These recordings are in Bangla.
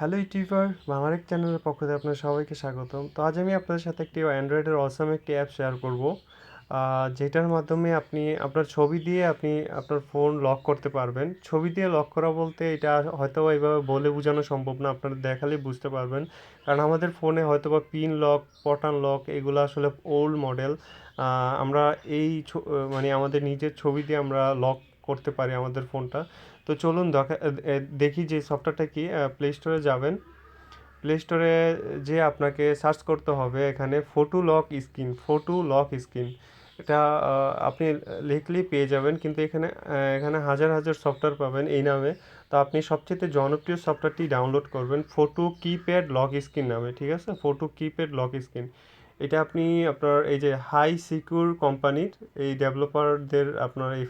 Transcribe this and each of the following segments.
হ্যালো ইউটিউবার বাংলার এক চ্যানেলের পক্ষ থেকে আপনার সবাইকে স্বাগতম। তো আজ আমি আপনাদের সাথে একটি অ্যান্ড্রয়েডের অসাম একটি অ্যাপ শেয়ার করব যেটার মাধ্যমে আপনি আপনার ছবি দিয়ে আপনি আপনার ফোন লক করতে পারবেন। ছবি দিয়ে লক করা বলতে এটা হয়তো এইভাবে বলে বোঝানো সম্ভব না, আপনারা দেখালেই বুঝতে পারবেন। কারণ আমাদের ফোনে হয়তো বা পিন লক পটান লক এগুলো আসলে ওল্ড মডেল আমরা এই মানে আমাদের নিজের ছবি দিয়ে আমরা লক করতে পারি আমাদের ফোনটা। তো চলুন দেখা যে সফটওয়্যারটা কি প্লে স্টোরে যাবেন। প্লে স্টোরে যে আপনাকে সার্চ করতে হবে এখানে photo lock screen photo lock screen এটা আপনি লিখলেই পেয়ে যাবেন, কিন্তু এখানে এখানে হাজার হাজার সফটওয়্যার পাবেন এই নামে। তো আপনি সবচেয়ে জনপ্রিয় সফটওয়্যারটি ডাউনলোড করবেন ফটো কিপ্যাড লক স্ক্রিন নামে, ঠিক আছে? ফটো কিপ্যাড লক স্ক্রিন এটা আপনি আপনার এই যে হাই সিকিউর কোম্পানির এই ডেভেলপারদের আপনার এই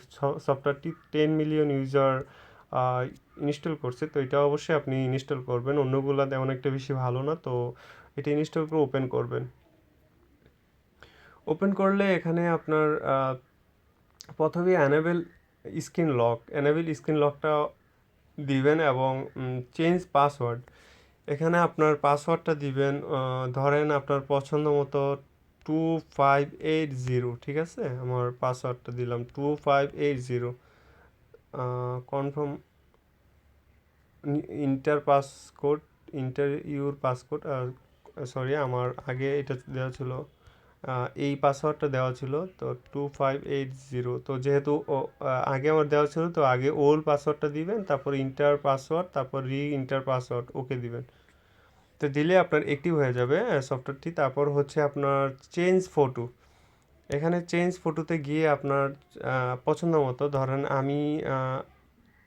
সফটওয়্যারটি টেন মিলিয়ন ইউজার ইনস্টল করছে। তো এটা অবশ্যই আপনি ইনস্টল করবেন। অন্যগুলো তেমন একটা বেশি ভালো না। তো এটা ইনস্টল করে ওপেন করবেন। ওপেন করলে এখানে আপনার প্রথমে enable screen lock enable screen লকটা দিবেন এবং চেঞ্জ পাসওয়ার্ড এখানে আপনার পাসওয়ার্ডটা দিবেন ধরেন আপনার পছন্দ মতো টু ফাইভ এইট জিরো ঠিক আছে? আমার পাসওয়ার্ডটা দিলাম two five eight zero confirm enter passcode enter your passcode sorry আমার আগে এটা দেওয়া ছিল এই পাসওয়ার্ডটা দেওয়া ছিল, তো টু ফাইভ এইট জিরো তো যেহেতু আগে আমার দেওয়া ছিল, তো আগে ওল্ড পাসওয়ার্ডটা দিবেন, তারপর ইন্টার পাসওয়ার্ড তারপর রি ইন্টার পাসওয়ার্ড ওকে দিবেন। তো দিলে আপনার অ্যাক্টিভ হয়ে যাবে সফটওয়্যারটি তারপর হচ্ছে আপনার চেঞ্জ ফটো এখানে চেঞ্জ ফটোতে গিয়ে আপনার পছন্দ মতো ধরেন আমি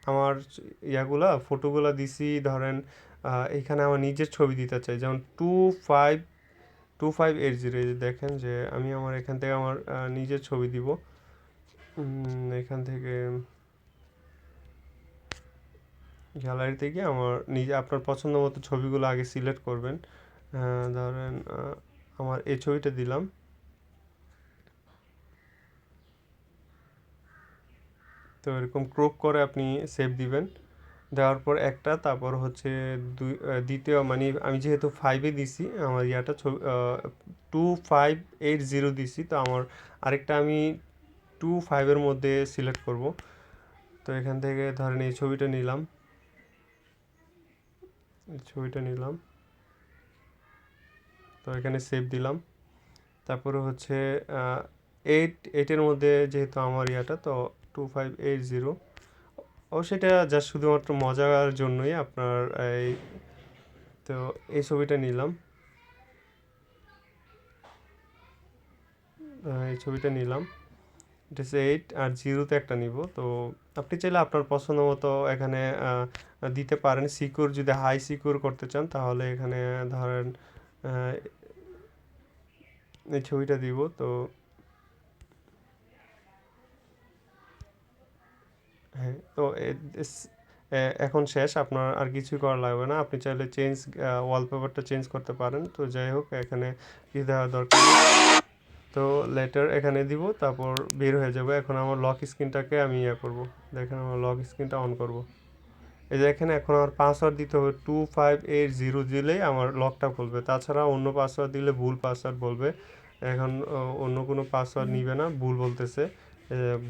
আমার ইয়াগুলা ফটোগুলা দিছি, ধরেন এখানে আমার নিজের ছবি দিতে চাই। যেমন two five two five eight zero দেখেন যে আমি আমার এখান থেকে আমার নিজের ছবি দিব। এখান থেকে গ্যালারিতে গিয়ে আমার নিজে, আপনার পছন্দ মতো ছবিগুলো আগে সিলেক্ট করবেন। ধরেন আমার এই ছবিটা দিলাম। তো এরকম ক্রপ করে আপনি সেভ দিবেন। দেওয়ার পর একটা, তারপর হচ্ছে দুই দ্বিতীয় মানে আমি যেহেতু ফাইভে দিছি, আমার ইয়াটা ছবি টু ফাইভ এইট জিরো দিছি, তো আমার আরেকটা আমি টু ফাইভের মধ্যে সিলেক্ট করব। তো এখান থেকে ধরেন এই ছবিটা নিলাম। ছবিটা নিলাম। তো এখানে সেভ দিলাম। তারপরে হচ্ছে এইট এইটের মধ্যে যেহেতু আমার ইয়াটা, তো টু ফাইভ এইট জিরো অবশ্যই এটা জাস্ট শুধুমাত্র মজার জন্যই আপনার এই, তো এই ছবিটা নিলাম। এই ছবিটা নিলাম। এটা হচ্ছে এইট আর জিরোতে একটা নিব। তো আপনি চাইলে আপনার পছন্দ মতো এখানে দিতে পারেন। সিকিউর যদি হাই সিকিউর করতে চান, তাহলে এখানে ধরেন এই ছবিটা দিব। তো হ্যাঁ তো এখন শেষ। আপনার আর কিছুই করা লাগবে না। আপনি চাইলে চেঞ্জ ওয়ালপেপারটা চেঞ্জ করতে পারেন। তো যাই হোক, এখানে কি দেওয়া দরকার। তো লেটার এখানে দিব তারপর বের হয়ে যাবে। এখন আমার লক স্ক্রিনটাকে আমি ইয়ে করব। দেখেন আমার লক স্ক্রিনটা অন করব। এই যে এখানে এখন আমার পাসওয়ার্ড দিতে হবে টু ফাইভ এইট জিরো দিলেই আমার লকটা খুলবে। তাছাড়া অন্য পাসওয়ার্ড দিলে ভুল পাসওয়ার্ড বলবে। এখন অন্য কোনো পাসওয়ার্ড নিবে না ভুল বলতেছে।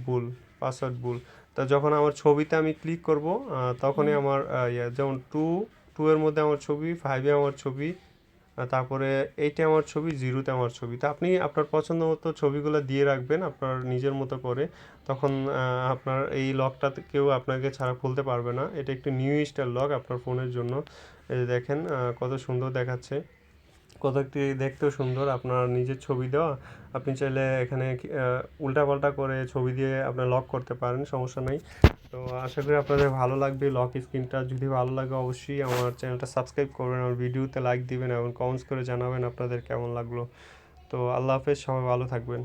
ভুল পাসওয়ার্ড ভুল। তা যখন আমার ছবিতে আমি ক্লিক করব তখনই আমার ইয়ে যেমন টু টু এর মধ্যে আমার ছবি ফাইভে আমার ছবি তারপরে এইটে আমার ছবি, জিরোতে আমার ছবি। তা আপনি আপনার পছন্দ মতো ছবিগুলো দিয়ে রাখবেন আপনার নিজের মতো করে। তখন আপনার এই লকটা কেউ আপনাকে ছাড়া খুলতে পারবে না। এটা একটু নিউ স্টাইল লক আপনার ফোনের জন্য। দেখেন কত সুন্দর দেখাচ্ছে। কত একটি দেখতেও সুন্দর আপনার নিজের ছবি দেওয়া। আপনি চাইলে এখানে উল্টা পাল্টা করে ছবি দিয়ে আপনার লক করতে পারেন, সমস্যা নেই। তো আশা করি আপনাদের ভালো লাগবে লক স্ক্রিনটা যদি ভালো লাগে অবশ্যই আমার চ্যানেলটা সাবস্ক্রাইব করবেন আমার ভিডিওতে লাইক দিবেন এবং কমেন্টস করে জানাবেন আপনাদের কেমন লাগল। তো আল্লাহ হাফেজ, সবাই ভালো থাকবেন।